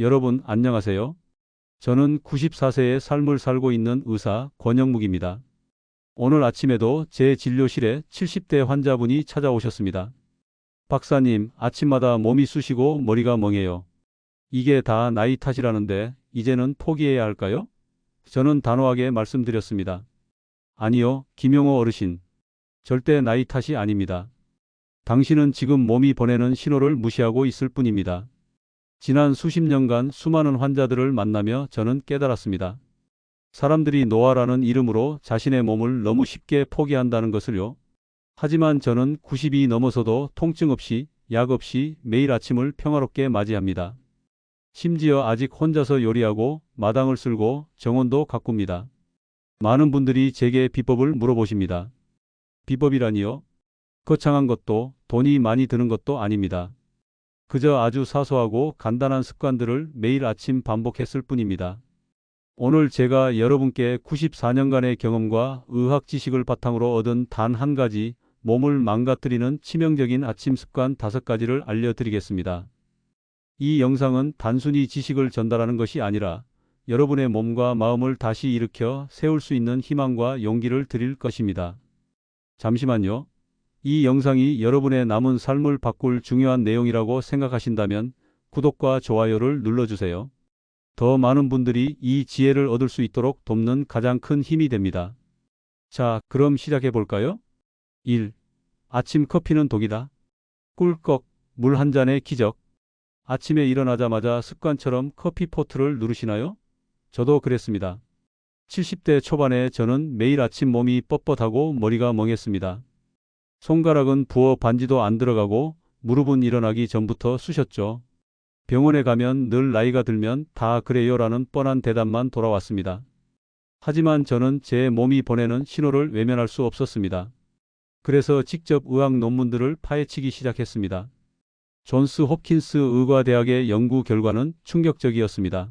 여러분 안녕하세요. 저는 94세의 삶을 살고 있는 의사 권영묵입니다. 오늘 아침에도 제 진료실에 70대 환자분이 찾아오셨습니다. 박사님, 아침마다 몸이 쑤시고 머리가 멍해요. 이게 다 나이 탓이라는데 이제는 포기해야 할까요? 저는 단호하게 말씀드렸습니다. 아니요, 김용호 어르신. 절대 나이 탓이 아닙니다. 당신은 지금 몸이 보내는 신호를 무시하고 있을 뿐입니다. 지난 수십 년간 수많은 환자들을 만나며 저는 깨달았습니다. 사람들이 노화라는 이름으로 자신의 몸을 너무 쉽게 포기한다는 것을요. 하지만 저는 90이 넘어서도 통증 없이, 약 없이 매일 아침을 평화롭게 맞이합니다. 심지어 아직 혼자서 요리하고 마당을 쓸고 정원도 가꿉니다. 많은 분들이 제게 비법을 물어보십니다. 비법이라니요? 거창한 것도 돈이 많이 드는 것도 아닙니다. 그저 아주 사소하고 간단한 습관들을 매일 아침 반복했을 뿐입니다. 오늘 제가 여러분께 94년간의 경험과 의학 지식을 바탕으로 얻은 단 한 가지 몸을 망가뜨리는 치명적인 아침 습관 다섯 가지를 알려드리겠습니다. 이 영상은 단순히 지식을 전달하는 것이 아니라 여러분의 몸과 마음을 다시 일으켜 세울 수 있는 희망과 용기를 드릴 것입니다. 잠시만요. 이 영상이 여러분의 남은 삶을 바꿀 중요한 내용이라고 생각하신다면 구독과 좋아요를 눌러주세요. 더 많은 분들이 이 지혜를 얻을 수 있도록 돕는 가장 큰 힘이 됩니다. 자, 그럼 시작해 볼까요? 1. 아침 커피는 독이다. 꿀꺽, 물 한 잔의 기적. 아침에 일어나자마자 습관처럼 커피 포트를 누르시나요? 저도 그랬습니다. 70대 초반에 저는 매일 아침 몸이 뻣뻣하고 머리가 멍했습니다. 손가락은 부어 반지도 안 들어가고 무릎은 일어나기 전부터 쑤셨죠. 병원에 가면 늘 나이가 들면 다 그래요라는 뻔한 대답만 돌아왔습니다. 하지만 저는 제 몸이 보내는 신호를 외면할 수 없었습니다. 그래서 직접 의학 논문들을 파헤치기 시작했습니다. 존스 홉킨스 의과대학의 연구 결과는 충격적이었습니다.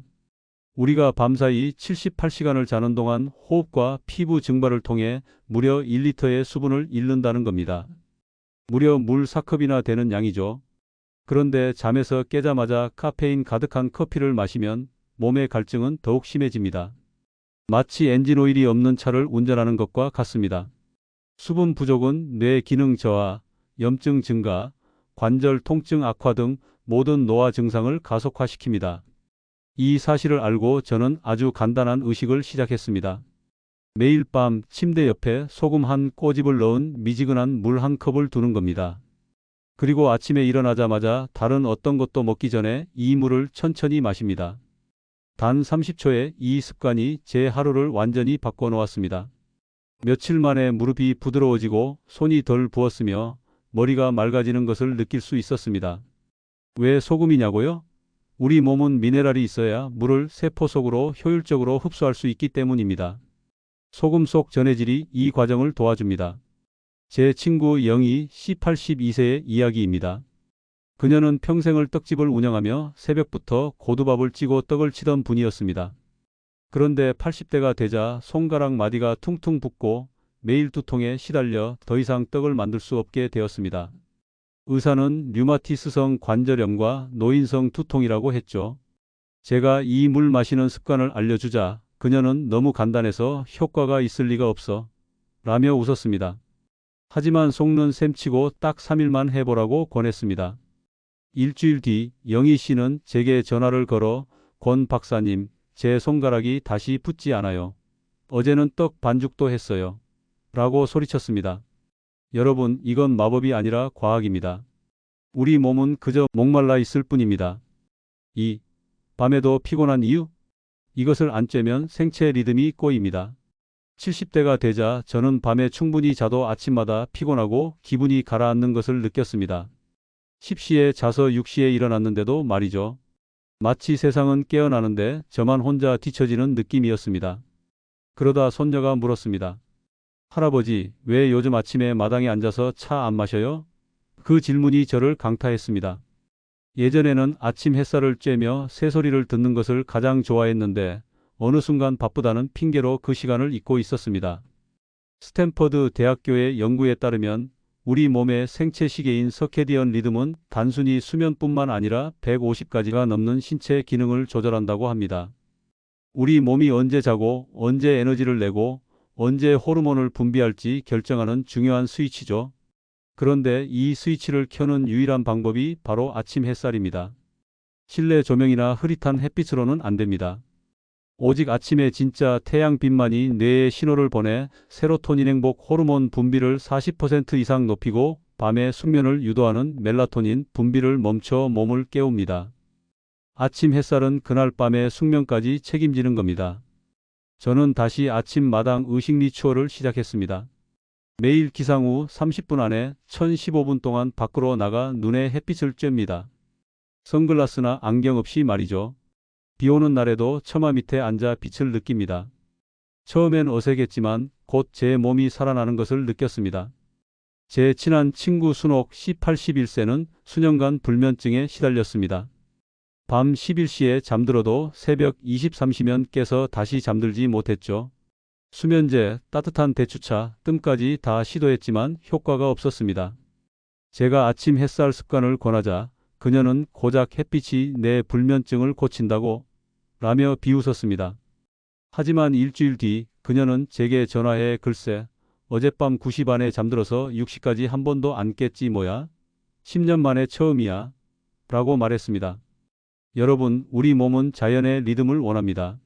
우리가 밤사이 78시간을 자는 동안 호흡과 피부 증발을 통해 무려 1리터의 수분을 잃는다는 겁니다. 무려 물 4컵이나 되는 양이죠. 그런데 잠에서 깨자마자 카페인 가득한 커피를 마시면 몸의 갈증은 더욱 심해집니다. 마치 엔진 오일이 없는 차를 운전하는 것과 같습니다. 수분 부족은 뇌 기능 저하, 염증 증가, 관절 통증 악화 등 모든 노화 증상을 가속화시킵니다. 이 사실을 알고 저는 아주 간단한 의식을 시작했습니다. 매일 밤 침대 옆에 소금 한 꼬집을 넣은 미지근한 물 한 컵을 두는 겁니다. 그리고 아침에 일어나자마자 다른 어떤 것도 먹기 전에 이 물을 천천히 마십니다. 단 30초에 이 습관이 제 하루를 완전히 바꿔놓았습니다. 며칠 만에 무릎이 부드러워지고 손이 덜 부었으며 머리가 맑아지는 것을 느낄 수 있었습니다. 왜 소금이냐고요? 우리 몸은 미네랄이 있어야 물을 세포 속으로 효율적으로 흡수할 수 있기 때문입니다. 소금 속 전해질이 이 과정을 도와줍니다. 제 친구 영희 씨 82세의 이야기입니다. 그녀는 평생을 떡집을 운영하며 새벽부터 고두밥을 찌고 떡을 치던 분이었습니다. 그런데 80대가 되자 손가락 마디가 퉁퉁 붓고 매일 두통에 시달려 더 이상 떡을 만들 수 없게 되었습니다. 의사는 류마티스성 관절염과 노인성 두통이라고 했죠. 제가 이 물 마시는 습관을 알려주자 그녀는 너무 간단해서 효과가 있을 리가 없어 라며 웃었습니다. 하지만 속는 셈치고 딱 3일만 해보라고 권했습니다. 일주일 뒤 영희 씨는 제게 전화를 걸어 권 박사님 제 손가락이 다시 붓지 않아요. 어제는 떡 반죽도 했어요. 라고 소리쳤습니다. 여러분, 이건 마법이 아니라 과학입니다. 우리 몸은 그저 목말라 있을 뿐입니다. 2. 밤에도 피곤한 이유? 이것을 안 쬐면 생체 리듬이 꼬입니다. 70대가 되자 저는 밤에 충분히 자도 아침마다 피곤하고 기분이 가라앉는 것을 느꼈습니다. 10시에 자서 6시에 일어났는데도 말이죠. 마치 세상은 깨어나는데 저만 혼자 뒤처지는 느낌이었습니다. 그러다 손녀가 물었습니다. 할아버지, 왜 요즘 아침에 마당에 앉아서 차 안 마셔요? 그 질문이 저를 강타했습니다. 예전에는 아침 햇살을 쬐며 새소리를 듣는 것을 가장 좋아했는데 어느 순간 바쁘다는 핑계로 그 시간을 잊고 있었습니다. 스탠퍼드 대학교의 연구에 따르면 우리 몸의 생체 시계인 서케디언 리듬은 단순히 수면뿐만 아니라 150가지가 넘는 신체 기능을 조절한다고 합니다. 우리 몸이 언제 자고 언제 에너지를 내고 언제 호르몬을 분비할지 결정하는 중요한 스위치죠. 그런데 이 스위치를 켜는 유일한 방법이 바로 아침 햇살입니다. 실내 조명이나 흐릿한 햇빛으로는 안 됩니다. 오직 아침에 진짜 태양빛만이 뇌에 신호를 보내 세로토닌 행복 호르몬 분비를 40% 이상 높이고 밤에 숙면을 유도하는 멜라토닌 분비를 멈춰 몸을 깨웁니다. 아침 햇살은 그날 밤의 숙면까지 책임지는 겁니다. 저는 다시 아침 마당 의식 리추얼을 시작했습니다. 매일 기상 후 30분 안에 1015분 동안 밖으로 나가 눈에 햇빛을 쬐입니다. 선글라스나 안경 없이 말이죠. 비 오는 날에도 처마 밑에 앉아 빛을 느낍니다. 처음엔 어색했지만 곧 제 몸이 살아나는 것을 느꼈습니다. 제 친한 친구 순옥 씨 81세는 수년간 불면증에 시달렸습니다. 밤 11시에 잠들어도 새벽 23시면 깨서 다시 잠들지 못했죠. 수면제, 따뜻한 대추차, 뜸까지 다 시도했지만 효과가 없었습니다. 제가 아침 햇살 습관을 권하자 그녀는 고작 햇빛이 내 불면증을 고친다고 라며 비웃었습니다. 하지만 일주일 뒤 그녀는 제게 전화해 글쎄 어젯밤 9시 반에 잠들어서 6시까지 한 번도 안 깼지 뭐야? 10년 만에 처음이야. 라고 말했습니다. 여러분, 우리 몸은 자연의 리듬을 원합니다.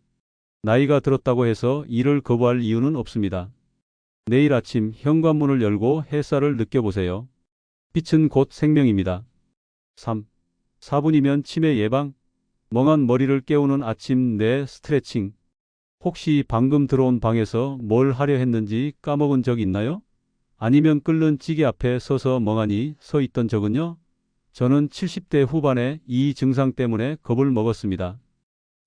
나이가 들었다고 해서 이를 거부할 이유는 없습니다. 내일 아침 현관문을 열고 햇살을 느껴보세요. 빛은 곧 생명입니다. 3. 4분이면 치매 예방? 멍한 머리를 깨우는 아침 내 스트레칭. 혹시 방금 들어온 방에서 뭘 하려 했는지 까먹은 적 있나요? 아니면 끓는 찌개 앞에 서서 멍하니 서 있던 적은요? 저는 70대 후반에 이 증상 때문에 겁을 먹었습니다.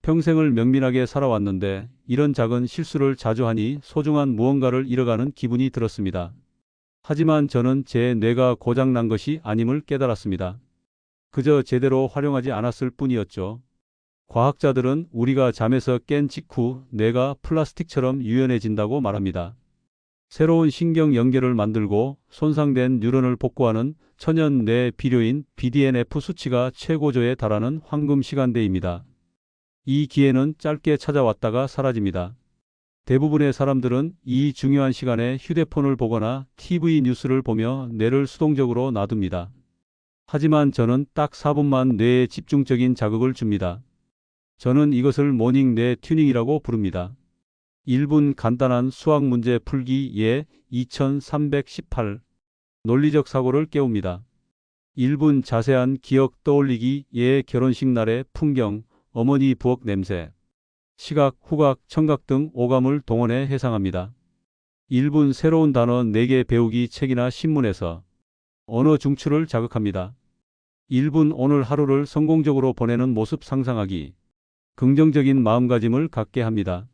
평생을 명민하게 살아왔는데 이런 작은 실수를 자주 하니 소중한 무언가를 잃어가는 기분이 들었습니다. 하지만 저는 제 뇌가 고장난 것이 아님을 깨달았습니다. 그저 제대로 활용하지 않았을 뿐이었죠. 과학자들은 우리가 잠에서 깬 직후 뇌가 플라스틱처럼 유연해진다고 말합니다. 새로운 신경 연결을 만들고 손상된 뉴런을 복구하는 천연 뇌 비료인 BDNF 수치가 최고조에 달하는 황금 시간대입니다. 이 기회는 짧게 찾아왔다가 사라집니다. 대부분의 사람들은 이 중요한 시간에 휴대폰을 보거나 TV 뉴스를 보며 뇌를 수동적으로 놔둡니다. 하지만 저는 딱 4분만 뇌에 집중적인 자극을 줍니다. 저는 이것을 모닝 뇌 튜닝이라고 부릅니다. 1분 간단한 수학 문제 풀기 예 2318 논리적 사고를 깨웁니다. 1분 자세한 기억 떠올리기 예 결혼식 날의 풍경 어머니 부엌 냄새 시각, 후각, 청각 등 오감을 동원해 해상합니다. 1분 새로운 단어 4개 배우기 책이나 신문에서 언어 중추를 자극합니다. 1분 오늘 하루를 성공적으로 보내는 모습 상상하기 긍정적인 마음가짐을 갖게 합니다.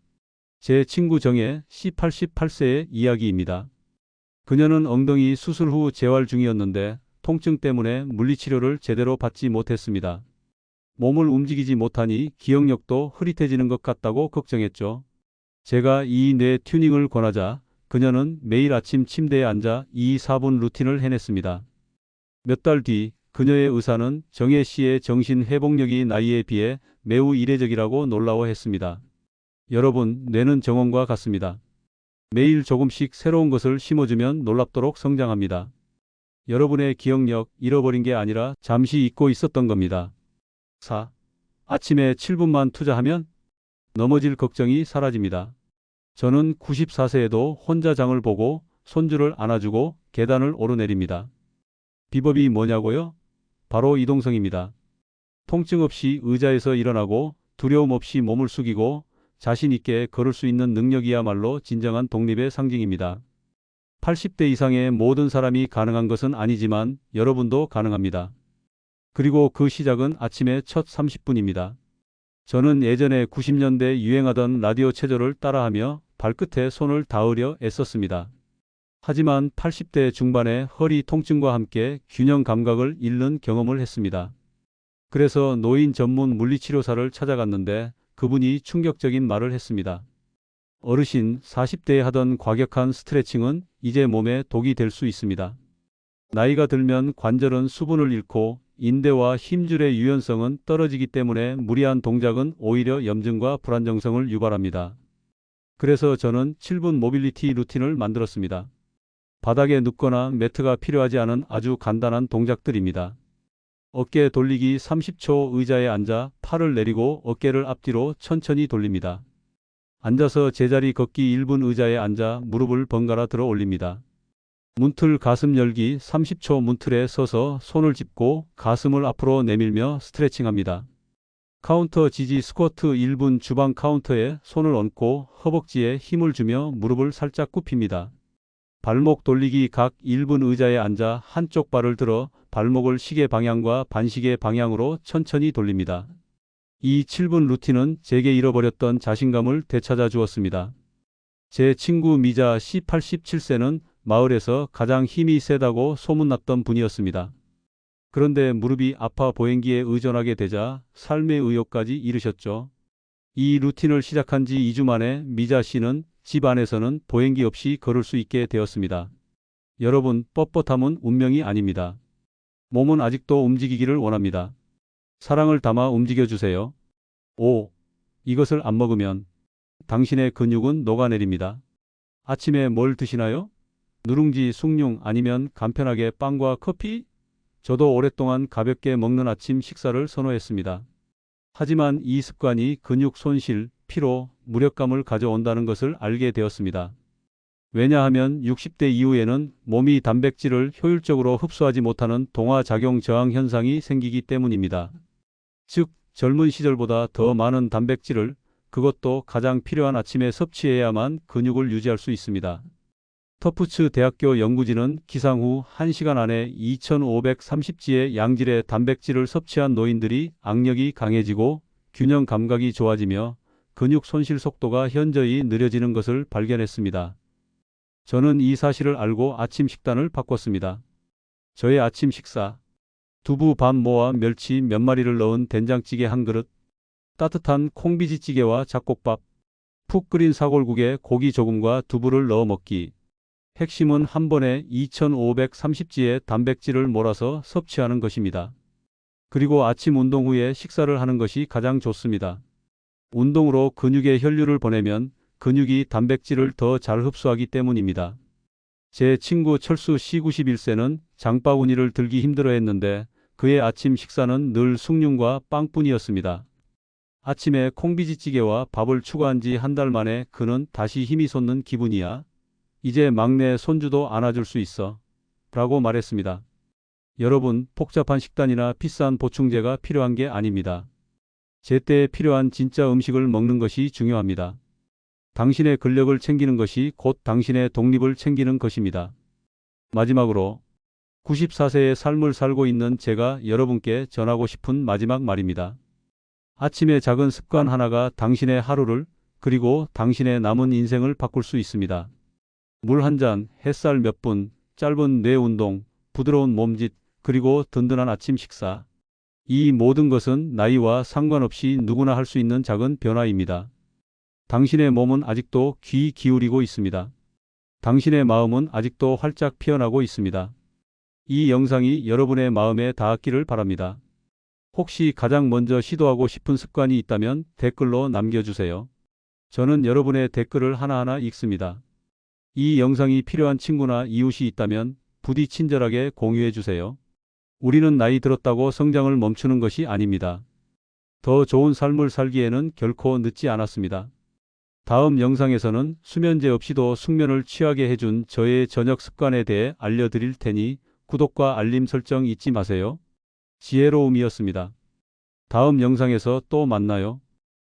제 친구 정혜 씨 88세의 이야기입니다. 그녀는 엉덩이 수술 후 재활 중이었는데 통증 때문에 물리치료를 제대로 받지 못했습니다. 몸을 움직이지 못하니 기억력도 흐릿해지는 것 같다고 걱정했죠. 제가 이 뇌 튜닝을 권하자 그녀는 매일 아침 침대에 앉아 2, 4분 루틴을 해냈습니다. 몇 달 뒤 그녀의 의사는 정혜 씨의 정신 회복력이 나이에 비해 매우 이례적이라고 놀라워했습니다. 여러분, 뇌는 정원과 같습니다. 매일 조금씩 새로운 것을 심어주면 놀랍도록 성장합니다. 여러분의 기억력 잃어버린 게 아니라 잠시 잊고 있었던 겁니다. 4. 아침에 7분만 투자하면 넘어질 걱정이 사라집니다. 저는 94세에도 혼자 장을 보고 손주를 안아주고 계단을 오르내립니다. 비법이 뭐냐고요? 바로 이동성입니다. 통증 없이 의자에서 일어나고 두려움 없이 몸을 숙이고 자신 있게 걸을 수 있는 능력이야말로 진정한 독립의 상징입니다. 80대 이상의 모든 사람이 가능한 것은 아니지만 여러분도 가능합니다. 그리고 그 시작은 아침의 첫 30분입니다. 저는 예전에 90년대 유행하던 라디오 체조를 따라하며 발끝에 손을 닿으려 애썼습니다. 하지만 80대 중반에 허리 통증과 함께 균형 감각을 잃는 경험을 했습니다. 그래서 노인 전문 물리치료사를 찾아갔는데 그분이 충격적인 말을 했습니다. 어르신 40대에 하던 과격한 스트레칭은 이제 몸에 독이 될 수 있습니다. 나이가 들면 관절은 수분을 잃고 인대와 힘줄의 유연성은 떨어지기 때문에 무리한 동작은 오히려 염증과 불안정성을 유발합니다. 그래서 저는 7분 모빌리티 루틴을 만들었습니다. 바닥에 눕거나 매트가 필요하지 않은 아주 간단한 동작들입니다. 어깨 돌리기 30초 의자에 앉아 팔을 내리고 어깨를 앞뒤로 천천히 돌립니다. 앉아서 제자리 걷기 1분 의자에 앉아 무릎을 번갈아 들어 올립니다. 문틀 가슴 열기 30초 문틀에 서서 손을 짚고 가슴을 앞으로 내밀며 스트레칭합니다. 카운터 지지 스쿼트 1분 주방 카운터에 손을 얹고 허벅지에 힘을 주며 무릎을 살짝 굽힙니다. 발목 돌리기 각 1분 의자에 앉아 한쪽 발을 들어 발목을 시계 방향과 반시계 방향으로 천천히 돌립니다. 이 7분 루틴은 제게 잃어버렸던 자신감을 되찾아 주었습니다. 제 친구 미자 씨 87세는 마을에서 가장 힘이 세다고 소문났던 분이었습니다. 그런데 무릎이 아파 보행기에 의존하게 되자 삶의 의욕까지 잃으셨죠. 이 루틴을 시작한 지 2주 만에 미자 씨는 집 안에서는 보행기 없이 걸을 수 있게 되었습니다. 여러분, 뻣뻣함은 운명이 아닙니다. 몸은 아직도 움직이기를 원합니다. 사랑을 담아 움직여 주세요. 5. 이것을 안 먹으면 당신의 근육은 녹아내립니다. 아침에 뭘 드시나요? 누룽지, 숭늉 아니면 간편하게 빵과 커피? 저도 오랫동안 가볍게 먹는 아침 식사를 선호했습니다. 하지만 이 습관이 근육 손실, 피로, 무력감을 가져온다는 것을 알게 되었습니다. 왜냐하면 60대 이후에는 몸이 단백질을 효율적으로 흡수하지 못하는 동화작용 저항 현상이 생기기 때문입니다. 즉, 젊은 시절보다 더 많은 단백질을 그것도 가장 필요한 아침에 섭취해야만 근육을 유지할 수 있습니다. 터프츠 대학교 연구진은 기상 후 1시간 안에 2530지의 양질의 단백질을 섭취한 노인들이 악력이 강해지고 균형 감각이 좋아지며 근육 손실 속도가 현저히 느려지는 것을 발견했습니다. 저는 이 사실을 알고 아침 식단을 바꿨습니다. 저의 아침 식사. 두부 반 모와 멸치 몇 마리를 넣은 된장찌개 한 그릇, 따뜻한 콩비지찌개와 잡곡밥, 푹 끓인 사골국에 고기 조금과 두부를 넣어 먹기. 핵심은 한 번에 2530지의 단백질을 몰아서 섭취하는 것입니다. 그리고 아침 운동 후에 식사를 하는 것이 가장 좋습니다. 운동으로 근육에 혈류를 보내면 근육이 단백질을 더 잘 흡수하기 때문입니다. 제 친구 철수 씨 91세는 장바구니를 들기 힘들어 했는데 그의 아침 식사는 늘 숭늉과 빵뿐이었습니다. 아침에 콩비지찌개와 밥을 추가한 지 한 달 만에 그는 다시 힘이 솟는 기분이야. 이제 막내 손주도 안아줄 수 있어. 라고 말했습니다. 여러분, 복잡한 식단이나 비싼 보충제가 필요한 게 아닙니다. 제때에 필요한 진짜 음식을 먹는 것이 중요합니다. 당신의 근력을 챙기는 것이 곧 당신의 독립을 챙기는 것입니다. 마지막으로 94세의 삶을 살고 있는 제가 여러분께 전하고 싶은 마지막 말입니다. 아침의 작은 습관 하나가 당신의 하루를 그리고 당신의 남은 인생을 바꿀 수 있습니다. 물 한 잔, 햇살 몇 분, 짧은 뇌 운동, 부드러운 몸짓, 그리고 든든한 아침 식사. 이 모든 것은 나이와 상관없이 누구나 할 수 있는 작은 변화입니다. 당신의 몸은 아직도 귀 기울이고 있습니다. 당신의 마음은 아직도 활짝 피어나고 있습니다. 이 영상이 여러분의 마음에 닿았기를 바랍니다. 혹시 가장 먼저 시도하고 싶은 습관이 있다면 댓글로 남겨주세요. 저는 여러분의 댓글을 하나하나 읽습니다. 이 영상이 필요한 친구나 이웃이 있다면 부디 친절하게 공유해 주세요. 우리는 나이 들었다고 성장을 멈추는 것이 아닙니다. 더 좋은 삶을 살기에는 결코 늦지 않았습니다. 다음 영상에서는 수면제 없이도 숙면을 취하게 해준 저의 저녁 습관에 대해 알려드릴 테니 구독과 알림 설정 잊지 마세요. 지혜로움이었습니다. 다음 영상에서 또 만나요.